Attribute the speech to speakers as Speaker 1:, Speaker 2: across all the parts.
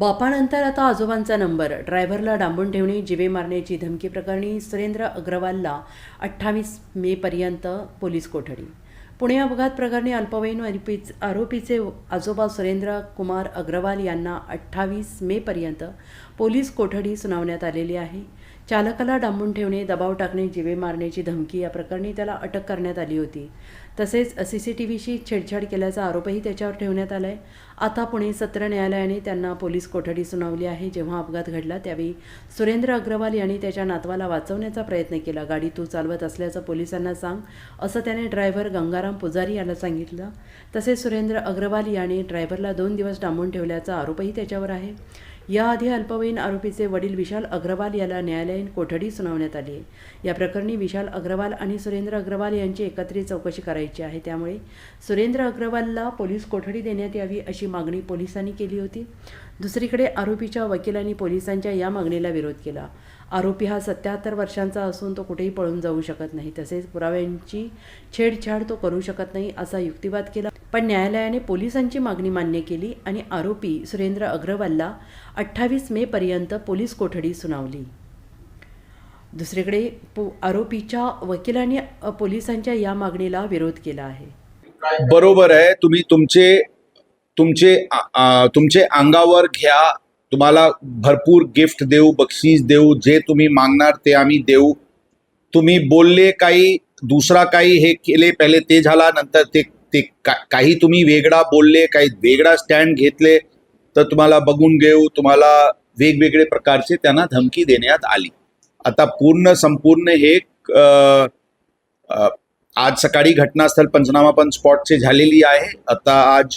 Speaker 1: बापानंतर आता आजोबांचा नंबर. ड्रायव्हरला डांबून ठेवणे जिवे मारण्याची धमकी प्रकरणी सुरेंद्र अग्रवालला अठ्ठावीस मेपर्यंत पोलीस कोठडी. पुणे अपघात प्रकरणी अल्पवयीन आरोपीच आरोपीचे आजोबा सुरेंद्र कुमार अग्रवाल यांना अठ्ठावीस मेपर्यंत पोलीस कोठडी सुनावण्यात आलेली आहे. चालकाला डांबून ठेवणे दबाव टाकणे जिवे मारण्याची धमकी या प्रकरणी त्याला अटक करण्यात आली होती. तसेच सी सी टी व्हीशी छेडछाड केल्याचा आरोपही त्याच्यावर ठेवण्यात आला आहे आता पुणे सत्र न्यायालयाने त्यांना पोलीस कोठडी सुनावली आहे. जेव्हा अपघात घडला त्यावेळी सुरेंद्र अग्रवाल यांनी त्याच्या नातवाला वाचवण्याचा प्रयत्न केला. गाडी तू चालवत असल्याचं पोलिसांना सांग असं त्याने ड्रायव्हर गंगाराम पुजारी याला सांगितलं. तसेच सुरेंद्र अग्रवाल याने ड्रायव्हरला दोन दिवस डांबून ठेवल्याचा आरोपही त्याच्यावर आहे. याआधी अल्पवयीन आरोपीचे वडील विशाल अग्रवाल याला न्यायालयीन कोठडी सुनावण्यात आली आहे. या प्रकरणी विशाल अग्रवाल आणि सुरेंद्र अग्रवाल यांची एकत्रित चौकशी करायची आहे. त्यामुळे सुरेंद्र अग्रवालला पोलीस कोठडी देण्यात यावी अशी मागणी पोलिसांनी केली होती. दुसरीकडे आरोपीच्या वकिलांनी पोलिसांच्या या मागणीला विरोध केला. आरोपी हा सत्याहत्तर वर्षांचा असून तो कुठेही पळून जाऊ शकत नाही. तसेच पुराव्यांची छेडछाड तो करू शकत नाही असा युक्तिवाद केला. पण न्यायालयाने पोलिसांची मागणी मान्य केली आणि आरोपी सुरेंद्र अग्रवालला अठ्ठावीस मेपर्यंत पोलीस कोठडी सुनावली. दुसरीकडे पो आरोपीच्या वकिलांनी पोलिसांच्या या मागणीला विरोध केला आहे.
Speaker 2: बरोबर आहे. तुम्ही तुमचे तुमचे आ- आ, तुमचे अंगावर घ्या तुम्हाला भरपूर गिफ्ट देऊ बक्षीस देऊ जे तुम्ही मागणार ते आम्ही देऊ. तुम्ही बोलले काही दुसरा काही हे केले पहिले ते झाला नंतर ते ते का- काही तुम्ही वेगळा बोलले काही वेगळा स्टँड घेतले तर तुम्हाला बघून घेऊ तुम्हाला वेगवेगळे प्रकारचे त्यांना धमकी देण्यात आली. आता पूर्ण संपूर्ण हे आज सकाळी घटनास्थळ पंचनामा पण स्पॉटचे झालेली आहे. आता आज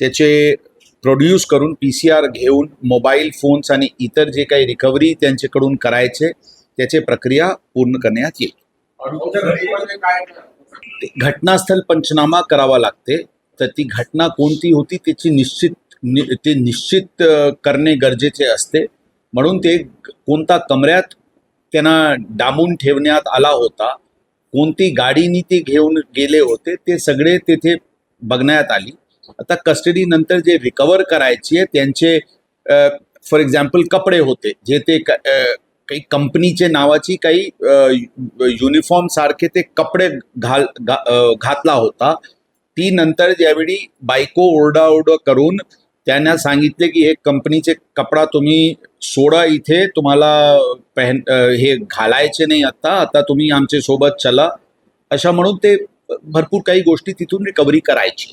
Speaker 2: त्याचे प्रोड्यूस करून पी सी आर घेऊन मोबाईल फोन्स आणि इतर जे काही रिकव्हरी त्यांच्याकडून करायचे त्याची प्रक्रिया पूर्ण करण्यात येईल. ते घटनास्थळ पंचनामा करावा लागते. तर ती घटना कोणती होती त्याची निश्चित नि- ते निश्चित करणे गरजेचे असते. म्हणून ते कोणता कमऱ्यात त्यांना डांबून ठेवण्यात आला होता कोणती गाडीनी ते घेऊन गेले होते ते सगळे तेथे बघण्यात आली. आता कस्टडी नंतर जे रिकवर करायचे आहे, त्यांचे फॉर एक्झाम्पल कपडे होते जे ते काही कंपनीचे नावाची काही युनिफॉर्म सारखे ते कपडे घाल घातला होता. ती नंतर ज्यावेळी बायको ओरडाओरडा करून त्यांना सांगितले की हे कंपनीचे कपडा तुम्ही सोडा इथे तुम्हाला पहन हे घालायचे नाही आता आता तुम्ही आमच्यासोबत चला. अशा म्हणून ते भरपूर काही गोष्टी तिथून रिकव्हरी करायची.